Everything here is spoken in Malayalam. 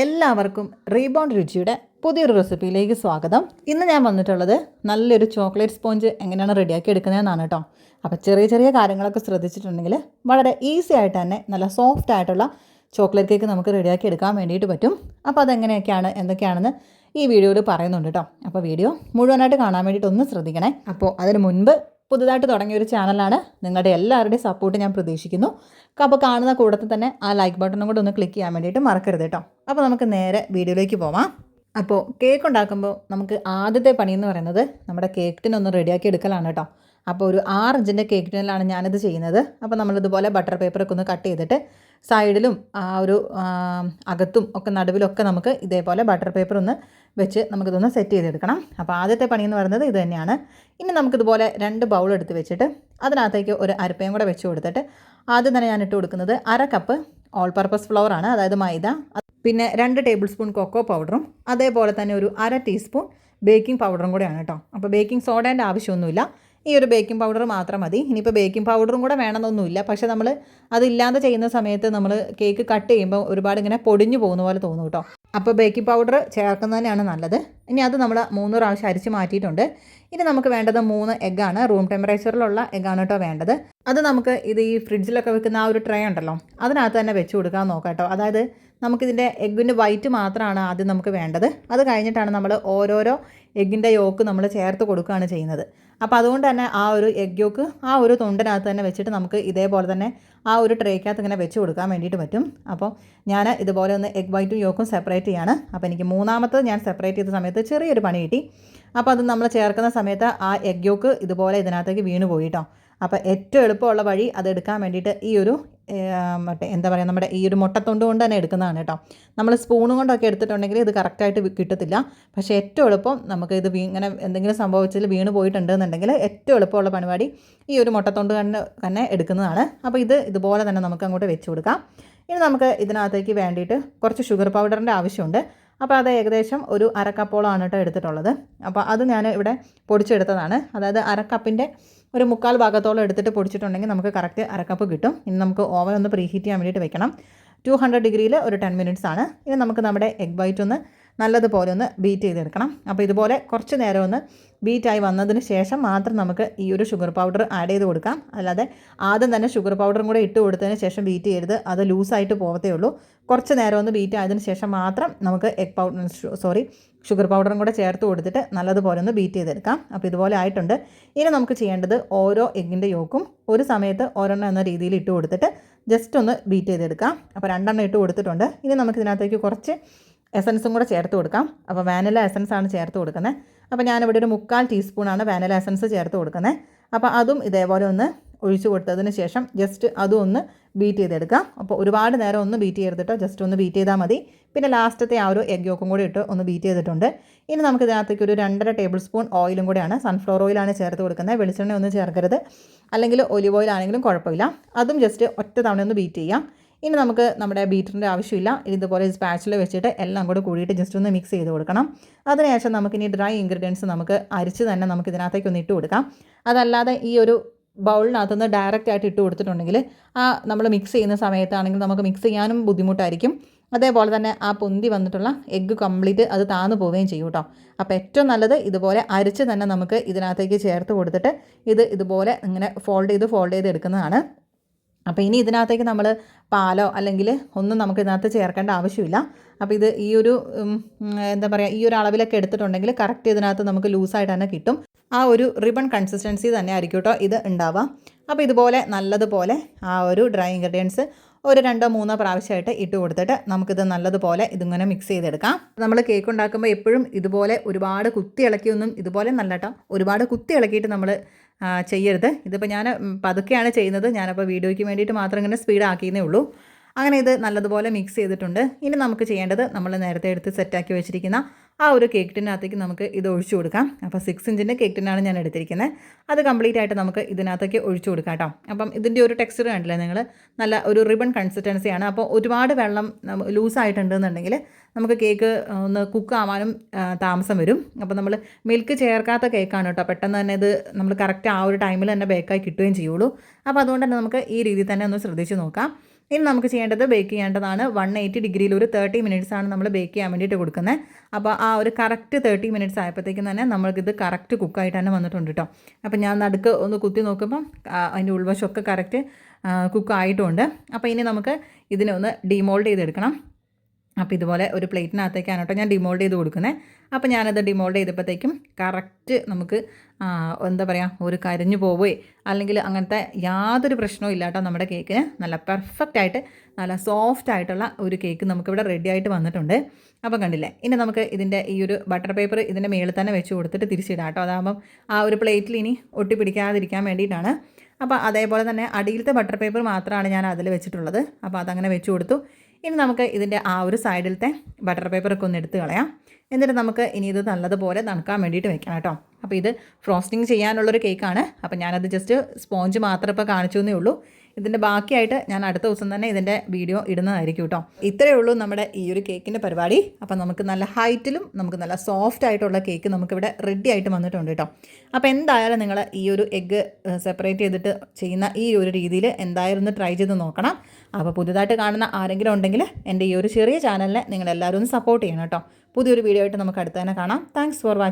എല്ലാവർക്കും റീബോണ്ട് രുചിയുടെ പുതിയൊരു റെസിപ്പിയിലേക്ക് സ്വാഗതം. ഇന്ന് ഞാൻ വന്നിട്ടുള്ളത് നല്ലൊരു ചോക്ലേറ്റ് സ്പോഞ്ച് എങ്ങനെയാണ് റെഡിയാക്കി എടുക്കുന്നതെന്നാണ് കേട്ടോ. അപ്പോൾ ചെറിയ ചെറിയ കാര്യങ്ങളൊക്കെ ശ്രദ്ധിച്ചിട്ടുണ്ടെങ്കിൽ വളരെ ഈസി ആയിട്ട് തന്നെ നല്ല സോഫ്റ്റ് ആയിട്ടുള്ള ചോക്ലേറ്റ് കേക്ക് നമുക്ക് റെഡിയാക്കി എടുക്കാൻ വേണ്ടിയിട്ട് പറ്റും. അപ്പോൾ അതെങ്ങനെയൊക്കെയാണ് എന്തൊക്കെയാണെന്ന് ഈ വീഡിയോയിൽ പറയുന്നുണ്ട് കേട്ടോ. അപ്പോൾ വീഡിയോ മുഴുവനായിട്ട് കാണാൻ വേണ്ടിയിട്ട് ഒന്ന് ശ്രദ്ധിക്കണേ. അപ്പോൾ അതിന് മുൻപ് പുതുതായിട്ട് തുടങ്ങിയ ഒരു ചാനലാണ് നിങ്ങളുടെ എല്ലാവരുടെയും സപ്പോർട്ട് ഞാൻ പ്രതീക്ഷിക്കുന്നു. അപ്പോൾ കാണുന്ന കൂടത്തിൽ തന്നെ ആ ലൈക്ക് ബട്ടണും കൂടെ ഒന്ന് ക്ലിക്ക് ചെയ്യാൻ വേണ്ടിയിട്ട് മറക്കരുത് കേട്ടോ. അപ്പോൾ നമുക്ക് നേരെ വീഡിയോയിലേക്ക് പോവാം. അപ്പോൾ കേക്ക് ഉണ്ടാക്കുമ്പോൾ നമുക്ക് ആദ്യത്തെ പണി എന്ന് പറയുന്നത് നമ്മുടെ കേക്ക് ടിൻ ഒന്ന് റെഡിയാക്കി എടുക്കലാണ് കേട്ടോ. അപ്പോൾ ഒരു ആറ് ഇഞ്ചിന്റെ കേക്ക് ടിന്നിലാണ് ഞാനിത് ചെയ്യുന്നത്. അപ്പോൾ നമ്മളിതുപോലെ ബട്ടർ പേപ്പറൊക്കെ ഒന്ന് കട്ട് ചെയ്തിട്ട് സൈഡിലും ആ ഒരു അകത്തും ഒക്കെ നടുവിലൊക്കെ നമുക്ക് ഇതേപോലെ ബട്ടർ പേപ്പർ ഒന്ന് വെച്ച് നമുക്കിതൊന്ന് സെറ്റ് ചെയ്തെടുക്കണം. അപ്പോൾ ആദ്യത്തെ പണി എന്ന് പറയുന്നത് ഇത് തന്നെയാണ്. ഇനി നമുക്കിതുപോലെ രണ്ട് ബൗൾ എടുത്ത് വെച്ചിട്ട് അതിനകത്തേക്ക് ഒരു അരപ്പയും കൂടെ വെച്ച് കൊടുത്തിട്ട് ആദ്യം തന്നെ ഞാൻ ഇട്ട് കൊടുക്കുന്നത് അര കപ്പ് ഓൾ പർപ്പസ് ഫ്ലവർ ആണ് അതായത് മൈദ. പിന്നെ രണ്ട് ടേബിൾ സ്പൂൺ കൊക്കോ പൗഡറും അതേപോലെ തന്നെ ഒരു അര ടീസ്പൂൺ ബേക്കിംഗ് പൗഡറും കൂടെയാണ് കേട്ടോ. അപ്പോൾ ബേക്കിംഗ് സോഡേന്റെ ആവശ്യമൊന്നുമില്ല. ഈ ഒരു ബേക്കിംഗ് പൗഡർ മാത്രം മതി. ഇനിയിപ്പോൾ ബേക്കിംഗ് പൗഡറും കൂടെ വേണമെന്നൊന്നുമില്ല. പക്ഷേ നമ്മൾ അതില്ലാതെ ചെയ്യുന്ന സമയത്ത് നമ്മൾ കേക്ക് കട്ട് ചെയ്യുമ്പോൾ ഒരുപാട് ഇങ്ങനെ പൊടിഞ്ഞു പോകുന്ന പോലെ തോന്നും കേട്ടോ. അപ്പോൾ ബേക്കിംഗ് പൗഡർ ചേർക്കുന്നതന്നെയാണ് നല്ലത്. ഇനി അത് നമ്മൾ മൂന്ന് പ്രാവശ്യം അരിച്ച് മാറ്റിയിട്ടുണ്ട്. ഇനി നമുക്ക് വേണ്ടത് മൂന്ന് എഗ്ഗാണ് റൂം ടെമ്പറേച്ചറിലുള്ള എഗ്ഗാണ് കേട്ടോ വേണ്ടത്. അത് നമുക്ക് ഇത് ഈ ഫ്രിഡ്ജിലൊക്കെ വെക്കുന്ന ആ ഒരു ട്രേ ഉണ്ടല്ലോ അതിനകത്ത് തന്നെ വെച്ച് കൊടുക്കാൻ നോക്കാം കേട്ടോ. അതായത് നമുക്കിതിന്റെ എഗ്ഗിന്റെ വൈറ്റ് മാത്രമാണ് ആദ്യം നമുക്ക് വേണ്ടത്. അത് കഴിഞ്ഞിട്ടാണ് നമ്മൾ ഓരോരോ എഗ്ഗിന്റെ യോക്ക് നമ്മൾ ചേർത്ത് കൊടുക്കുകയാണ് ചെയ്യുന്നത്. അപ്പോൾ അതുകൊണ്ട് തന്നെ ആ ഒരു എഗ് യോക്ക് ആ ഒരു തൊണ്ടിനകത്ത് തന്നെ വെച്ചിട്ട് നമുക്ക് ഇതേപോലെ തന്നെ ആ ഒരു ട്രേക്കകത്ത് ഇങ്ങനെ വെച്ച് കൊടുക്കാൻ വേണ്ടിയിട്ട് പറ്റും. അപ്പോൾ ഞാൻ ഇതുപോലെ ഒന്ന് എഗ് വൈറ്റും യോക്കും സെപ്പറേറ്റ് ചെയ്യാണ്. അപ്പോൾ എനിക്ക് മൂന്നാമത്തത് ഞാൻ സെപ്പറേറ്റ് ചെയ്ത സമയത്ത് ചെറിയൊരു പണി കിട്ടി. അപ്പോൾ അത് നമ്മൾ ചേർക്കുന്ന സമയത്ത് ആ എഗ് യോക്ക് ഇതുപോലെ ഇതിനകത്തേക്ക് വീണ് പോയി കേട്ടോ അപ്പോൾ ഏറ്റവും എളുപ്പമുള്ള വഴി അത് എടുക്കാൻ വേണ്ടിയിട്ട് ഈ ഒരു മറ്റേ എന്താ പറയുക നമ്മുടെ ഈ ഒരു മുട്ടത്തൊണ്ട് കൊണ്ട് തന്നെ എടുക്കുന്നതാണ് കേട്ടോ നമ്മൾ സ്പൂൺ കൊണ്ടൊക്കെ എടുത്തിട്ടുണ്ടെങ്കിൽ ഇത് കറക്റ്റായിട്ട് കിട്ടത്തില്ല. പക്ഷേ ഏറ്റവും എളുപ്പം നമുക്ക് ഇത് ഇങ്ങനെ എന്തെങ്കിലും സംഭവിച്ചതിൽ വീണ് പോയിട്ടുണ്ടെന്നുണ്ടെങ്കിൽ ഏറ്റവും എളുപ്പമുള്ള പരിപാടി ഈ ഒരു മുട്ടത്തൊണ്ട് തന്നെ തന്നെ എടുക്കുന്നതാണ്. അപ്പോൾ ഇത് ഇതുപോലെ തന്നെ നമുക്ക് അങ്ങോട്ട് വെച്ച് കൊടുക്കാം. ഇനി നമുക്ക് ഇതിനകത്തേക്ക് വേണ്ടിയിട്ട് കുറച്ച് ഷുഗർ പൗഡറിന്റെ ആവശ്യമുണ്ട്. അപ്പോൾ അത് ഏകദേശം ഒരു അരക്കപ്പോളമാണ് കേട്ടോ എടുത്തിട്ടുള്ളത്. അപ്പോൾ അത് ഞാൻ ഇവിടെ പൊടിച്ചെടുത്തതാണ്. അതായത് അരക്കപ്പിന്റെ ഒരു മുക്കാൽ ഭാഗത്തോളം എടുത്തിട്ട് പൊടിച്ചിട്ടുണ്ടെങ്കിൽ നമുക്ക് കറക്റ്റ് അരക്കപ്പ് കിട്ടും. ഇനി നമുക്ക് ഓവൻ ഒന്ന് പ്രീഹീറ്റ് ചെയ്യാൻ വേണ്ടിയിട്ട് വെക്കണം. ടു ഹൺഡ്രഡ് ഡിഗ്രിയിൽ ഒരു ടെൻ മിനിറ്റ്സ് ആണ്. ഇനി നമുക്ക് നമ്മുടെ എഗ് വൈറ്റ് ഒന്ന് നല്ലതുപോലെ ഒന്ന് ബീറ്റ് ചെയ്തെടുക്കണം. അപ്പോൾ ഇതുപോലെ കുറച്ച് നേരം ഒന്ന് ബീറ്റായി വന്നതിന് ശേഷം മാത്രം നമുക്ക് ഈ ഒരു ഷുഗർ പൗഡർ ആഡ് ചെയ്ത് കൊടുക്കാം. അല്ലാതെ ആദ്യം തന്നെ ഷുഗർ പൗഡറും കൂടെ ഇട്ട് കൊടുത്തതിന് ശേഷം ബീറ്റ് ചെയ്യരുത്. അത് ലൂസായിട്ട് പോകത്തേ ഉള്ളൂ. കുറച്ച് നേരം ഒന്ന് ബീറ്റ് ആയതിന് ശേഷം മാത്രം നമുക്ക് എഗ് പൗഡർ സോറി ഷുഗർ പൗഡറും കൂടെ ചേർത്ത് കൊടുത്തിട്ട് നല്ലതുപോലെ ഒന്ന് ബീറ്റ് ചെയ്തെടുക്കാം. അപ്പോൾ ഇതുപോലെ ആയിട്ടുണ്ട്. ഇനി നമുക്ക് ചെയ്യേണ്ടത് ഓരോ എഗ്ഗിന്റെ യോക്കും ഒരു സമയത്ത് ഒരെണ്ണം എന്ന രീതിയിൽ ഇട്ട് കൊടുത്തിട്ട് ജസ്റ്റ് ഒന്ന് ബീറ്റ് ചെയ്തെടുക്കാം. അപ്പോൾ രണ്ടെണ്ണം ഇട്ട് കൊടുത്തിട്ടുണ്ട്. ഇനി നമുക്ക് ഇതിനകത്തേക്ക് കുറച്ച് എസൻസും കൂടെ ചേർത്ത് കൊടുക്കാം. അപ്പോൾ വാനില എസൻസ് ആണ് ചേർത്ത് കൊടുക്കുന്നത്. അപ്പോൾ ഞാനിവിടെ ഒരു മുക്കാൽ ടീസ്പൂണാണ് വാനില എസൻസ് ചേർത്ത് കൊടുക്കുന്നത്. അപ്പോൾ അതും ഇതേപോലെ ഒന്ന് ഒഴിച്ചു കൊടുത്തതിന് ശേഷം ജസ്റ്റ് അതും ഒന്ന് ബീറ്റ് ചെയ്തെടുക്കാം. അപ്പോൾ ഒരുപാട് നേരം ഒന്ന് ബീറ്റ് ചെയ്തിട്ടോ ജസ്റ്റ് ഒന്ന് ബീറ്റ് ചെയ്താൽ മതി. പിന്നെ ലാസ്റ്റത്തെ ആ ഒരു എഗ് യോക്കും കൂടി ഇട്ട് ഒന്ന് ബീറ്റ് ചെയ്തിട്ടുണ്ട്. ഇനി നമുക്ക് ഇതിനകത്തേക്ക് ഒരു രണ്ടര ടേബിൾ സ്പൂൺ ഓയിലും കൂടെയാണ്. സൺഫ്ലവർ ഓയിലാണ് ചേർത്ത് കൊടുക്കുന്നത്. വെളിച്ചെണ്ണ ഒന്നും ചേർക്കരുത്. അല്ലെങ്കിൽ ഒലിവ് ഓയിലാണെങ്കിലും കുഴപ്പമില്ല. അതും ജസ്റ്റ് ഒറ്റ തവണ ഒന്ന് ബീറ്റ് ചെയ്യാം. ഇനി നമുക്ക് നമ്മുടെ ബീറ്ററിന്റെ ആവശ്യമില്ല. ഇതുപോലെ സ്പാച്ചിൽ വെച്ചിട്ട് എല്ലാം കൂടെ കൂടിയിട്ട് ജസ്റ്റ് ഒന്ന് മിക്സ് ചെയ്ത് കൊടുക്കണം. അതിനുശേഷം നമുക്കിനി ഡ്രൈ ഇൻഗ്രീഡിയൻസ് നമുക്ക് അരിച്ച് തന്നെ നമുക്ക് ഇതിനകത്തേക്ക് ഒന്ന് ഇട്ട് കൊടുക്കാം. അതല്ലാതെ ഈ ഒരു ബൗളിനകത്തുനിന്ന് ഡയറക്റ്റ് ആയിട്ട് ഇട്ട് കൊടുത്തിട്ടുണ്ടെങ്കിൽ ആ നമ്മൾ മിക്സ് ചെയ്യുന്ന സമയത്താണെങ്കിൽ നമുക്ക് മിക്സ് ചെയ്യാനും ബുദ്ധിമുട്ടായിരിക്കും. അതേപോലെ തന്നെ ആ പൊന്തി വന്നിട്ടുള്ള എഗ്ഗ് കംപ്ലീറ്റ് അത് താന്നു പോവുകയും ചെയ്യും കേട്ടോ അപ്പോൾ ഏറ്റവും നല്ലത് ഇതുപോലെ അരിച്ച് തന്നെ നമുക്ക് ഇതിനകത്തേക്ക് ചേർത്ത് കൊടുത്തിട്ട് ഇത് ഇതുപോലെ ഇങ്ങനെ ഫോൾഡ് ചെയ്ത് ഫോൾഡ് ചെയ്ത് എടുക്കുന്നതാണ്. അപ്പോൾ ഇനി ഇതിനകത്തേക്ക് നമ്മൾ പാലോ അല്ലെങ്കിൽ ഒന്നും നമുക്ക് ഇതിനകത്ത് ചേർക്കേണ്ട ആവശ്യമില്ല. അപ്പോൾ ഇത് ഈ ഒരു എന്താ പറയുക ഈ ഒരു അളവിലൊക്കെ എടുത്തിട്ടുണ്ടെങ്കിൽ കറക്റ്റ് ഇതിനകത്ത് നമുക്ക് ലൂസായിട്ട് തന്നെ കിട്ടും. ആ ഒരു റിബൺ കൺസിസ്റ്റൻസി തന്നെ ആയിരിക്കും കേട്ടോ ഇത് ഉണ്ടാവുക. അപ്പോൾ ഇതുപോലെ നല്ലതുപോലെ ആ ഒരു ഡ്രൈ ഇൻഗ്രീഡിയൻസ് ഒരു രണ്ടോ മൂന്നോ പ്രാവശ്യമായിട്ട് ഇട്ട് കൊടുത്തിട്ട് നമുക്കിത് നല്ലതുപോലെ ഇതിങ്ങനെ മിക്സ് ചെയ്തെടുക്കാം. നമ്മൾ കേക്ക് ഉണ്ടാക്കുമ്പോൾ എപ്പോഴും ഇതുപോലെ ഒരുപാട് കുത്തി ഇളക്കിയൊന്നും ഇതുപോലെ നല്ല കേട്ടോ ഒരുപാട് കുത്തി ഇളക്കിയിട്ട് നമ്മൾ ചെയ്യരുത്. ഇതിപ്പോൾ ഞാൻ പതുക്കെയാണ് ചെയ്യുന്നത്. ഞാനപ്പോൾ വീഡിയോയ്ക്ക് വേണ്ടിയിട്ട് മാത്രം ഇങ്ങനെ സ്പീഡ് ആക്കിയെന്നേ ഉള്ളൂ. അങ്ങനെ ഇത് നല്ലതുപോലെ മിക്സ് ചെയ്തിട്ടുണ്ട്. ഇനി നമുക്ക് ചെയ്യേണ്ടത് നമ്മൾ നേരത്തെ എടുത്ത് സെറ്റാക്കി വെച്ചിരിക്കുന്ന ആ ഒരു കേക്ക് ടിനകത്തേക്ക് നമുക്ക് ഇത് ഒഴിച്ചു കൊടുക്കാം. അപ്പോൾ സിക്സ് ഇഞ്ചിന്റെ കേക്ക് ടിനാണ് ഞാൻ എടുത്തിരിക്കുന്നത്. അത് കംപ്ലീറ്റ് ആയിട്ട് നമുക്ക് ഇതിനകത്തേക്ക് ഒഴിച്ചു കൊടുക്കാം കേട്ടോ. അപ്പം ഇതിന്റെ ഒരു ടെക്സ്ചർ കണ്ടില്ലേ നിങ്ങൾ നല്ല ഒരു റിബൺ കൺസിസ്റ്റൻസിയാണ് അപ്പോൾ ഒരുപാട് വെള്ളം ലൂസായിട്ടുണ്ടെന്നുണ്ടെങ്കിൽ നമുക്ക് കേക്ക് ഒന്ന് കുക്ക് ആവാനും താമസം വരും. അപ്പോൾ നമ്മൾ മിൽക്ക് ചേർക്കാത്ത കേക്കാണ് കേട്ടോ. പെട്ടെന്ന് തന്നെ ഇത് നമ്മൾ കറക്റ്റ് ആ ഒരു ടൈമിൽ തന്നെ ബേക്കായി കിട്ടുകയും ചെയ്യുള്ളൂ. അപ്പോൾ അതുകൊണ്ട് തന്നെ നമുക്ക് ഈ രീതിയിൽ തന്നെ ഒന്ന് ശ്രദ്ധിച്ച് നോക്കാം. ഇനി നമുക്ക് ചെയ്യേണ്ടത് ബേക്ക് ചെയ്യേണ്ടതാണ്. വൺ എയ്റ്റി ഡിഗ്രിയിൽ ഒരു തേർട്ടി ആണ് നമ്മൾ ബേക്ക് ചെയ്യാൻ വേണ്ടിയിട്ട് കൊടുക്കുന്നത് അപ്പോൾ ആ ഒരു കറക്റ്റ് തേർട്ടി മിനിറ്റ്സ് ആയപ്പോഴത്തേക്കും തന്നെ നമ്മൾക്കിത് കറക്റ്റ് കുക്കായിട്ട് തന്നെ വന്നിട്ടുണ്ട് കേട്ടോ അപ്പോൾ ഞാൻ നടുക്ക് ഒന്ന് കുത്തി നോക്കുമ്പം അതിന്റെ ഉൾവശമൊക്കെ കറക്റ്റ് കുക്കായിട്ടുണ്ട് അപ്പോൾ ഇനി നമുക്ക് ഇതിനെ ഒന്ന് ഡിമോൾഡ് ചെയ്തെടുക്കണം. അപ്പോൾ ഇതുപോലെ ഒരു പ്ലേറ്റിനകത്തേക്കാണ് കേട്ടോ ഞാൻ ഡിമോൾഡ് ചെയ്ത് കൊടുക്കുന്നത്. അപ്പോൾ ഞാനത് ഡിമോൾഡ് ചെയ്തപ്പോഴത്തേക്കും കറക്റ്റ് നമുക്ക് എന്താ പറയുക ഒരു കരിഞ്ഞു പോവേ അല്ലെങ്കിൽ അങ്ങനത്തെ യാതൊരു പ്രശ്നവും ഇല്ല കേട്ടോ നമ്മുടെ കേക്കിന്. നല്ല പെർഫെക്റ്റ് ആയിട്ട് നല്ല സോഫ്റ്റ് ആയിട്ടുള്ള ഒരു കേക്ക് നമുക്കിവിടെ റെഡി ആയിട്ട് വന്നിട്ടുണ്ട്. അപ്പം കണ്ടില്ലേ ഇനി നമുക്ക് ഇതിന്റെ ഈ ഒരു ബട്ടർ പേപ്പർ ഇതിന്റെ മേളിൽ തന്നെ വെച്ച് കൊടുത്തിട്ട് തിരിച്ചിടാം കേട്ടോ. അതാകുമ്പം ആ ഒരു പ്ലേറ്റിൽ ഇനി ഒട്ടിപ്പിടിക്കാതിരിക്കാൻ വേണ്ടിയിട്ടാണ്. അപ്പോൾ അതേപോലെ തന്നെ അടിയിലത്തെ ബട്ടർ പേപ്പർ മാത്രമാണ് ഞാൻ അതിൽ വെച്ചിട്ടുള്ളത്. അപ്പോൾ അതങ്ങനെ വെച്ച് കൊടുത്തു. ഇനി നമുക്ക് ഇതിന്റെ ആ ഒരു സൈഡിലത്തെ ബട്ടർ പേപ്പറൊക്കെ ഒന്ന് എടുത്ത് കളയാം. എന്നിട്ട് നമുക്ക് ഇനി ഇത് നല്ലതുപോലെ തണുക്കാൻ വേണ്ടിയിട്ട് വെക്കണം കേട്ടോ. അപ്പോൾ ഇത് ഫ്രോസ്റ്റിംഗ് ചെയ്യാനുള്ളൊരു കേക്കാണ് അപ്പോൾ ഞാനത് ജസ്റ്റ് സ്പോഞ്ച് മാത്രം ഇപ്പോൾ കാണിച്ചു എന്നേ ഉള്ളൂ. ഇതിന്റെ ബാക്കിയായിട്ട് ഞാൻ അടുത്ത ദിവസം തന്നെ ഇതിന്റെ വീഡിയോ ഇടുന്നതായിരിക്കും കേട്ടോ. ഇത്രയേ ഉള്ളൂ നമ്മുടെ ഈ ഒരു കേക്കിന്റെ പരിപാടി. അപ്പോൾ നമുക്ക് നല്ല ഹൈറ്റിലും നമുക്ക് നല്ല സോഫ്റ്റ് ആയിട്ടുള്ള കേക്ക് നമുക്കിവിടെ റെഡി ആയിട്ട് വന്നിട്ടുണ്ട് കേട്ടോ. അപ്പോൾ എന്തായാലും നിങ്ങൾ ഈ ഒരു എഗ്ഗ് സെപ്പറേറ്റ് ചെയ്തിട്ട് ചെയ്യുന്ന ഈ ഒരു രീതിയിൽ എന്തായാലും ഒന്ന് ട്രൈ ചെയ്ത് നോക്കണം. അപ്പോൾ പുതുതായിട്ട് കാണുന്ന ആരെങ്കിലും ഉണ്ടെങ്കിൽ എന്റെ ഈ ഒരു ചെറിയ ചാനലിനെ നിങ്ങളെല്ലാവരും ഒന്ന് സപ്പോർട്ട് ചെയ്യണം കേട്ടോ. പുതിയൊരു വീഡിയോ ആയിട്ട് നമുക്ക് അടുത്ത് തന്നെ കാണാം. Thanks for watching